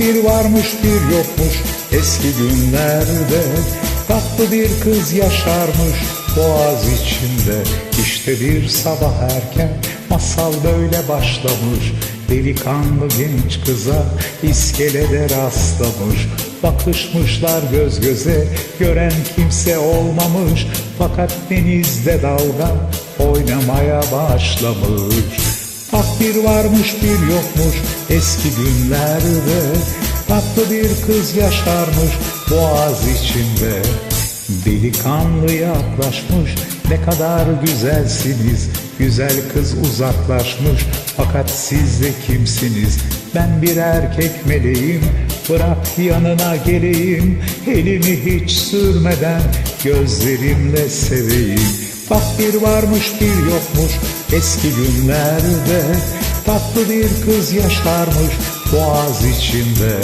bir varmış bir yokmuş. Eski günlerde Tatlı bir kız yaşarmış. Boğaz içinde İşte bir sabah erken masal böyle başlamış. Delikanlı genç kıza iskelede rastlamış. Bakışmışlar göz göze gören kimse olmamış. Fakat denizde dalga oynamaya başlamış Bak bir varmış bir yokmuş eski günlerde. Tatlı bir kız yaşarmış boğaz içinde. Delikanlı yaklaşmış ne kadar güzelsiniz. Güzel kız uzaklaşmış fakat siz de kimsiniz? Ben bir erkek meleğim bırak yanına geleyim. Elimi hiç sürmeden gözlerimle seveyim Bak bir varmış bir yokmuş eski günlerde. Tatlı bir kız yaşarmış boğaz içinde.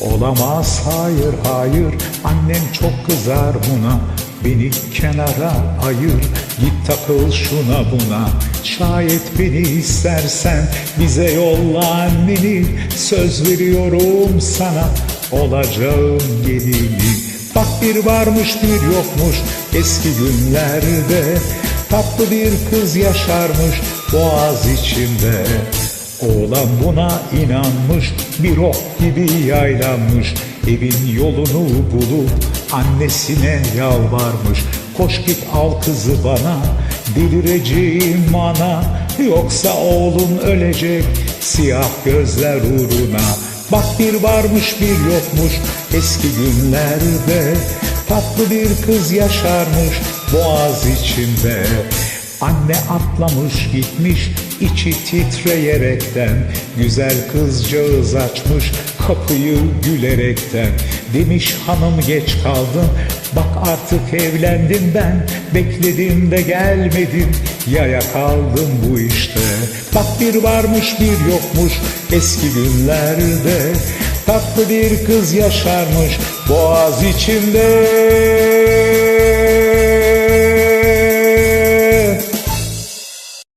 Olamaz hayır hayır annem çok kızar buna. Beni kenara ayır git takıl şuna buna. Şayet beni istersen bize yolla anneni. Söz veriyorum sana olacağım gelini bir varmış bir yokmuş eski günlerde. Tatlı bir kız yaşarmış boğaz içinde. Oğlan buna inanmış bir ok gibi yaylanmış. Evin yolunu bulup annesine yalvarmış. Koş git al kızı bana delireceğim ana. Yoksa oğlun ölecek siyah gözler uğruna Bak bir varmış bir yokmuş eski günlerde. Tatlı bir kız yaşarmış boğaz içinde. Anne atlamış gitmiş içi titreyerekten. Güzel kızcağız açmış kapıyı gülerekten. Demiş hanım geç kaldın. Bak artık evlendim ben. Bekledim de gelmedin. Yaya kaldım bu işte Bak bir varmış bir yokmuş eski günlerde. Tatlı bir kız yaşarmış boğaz içinde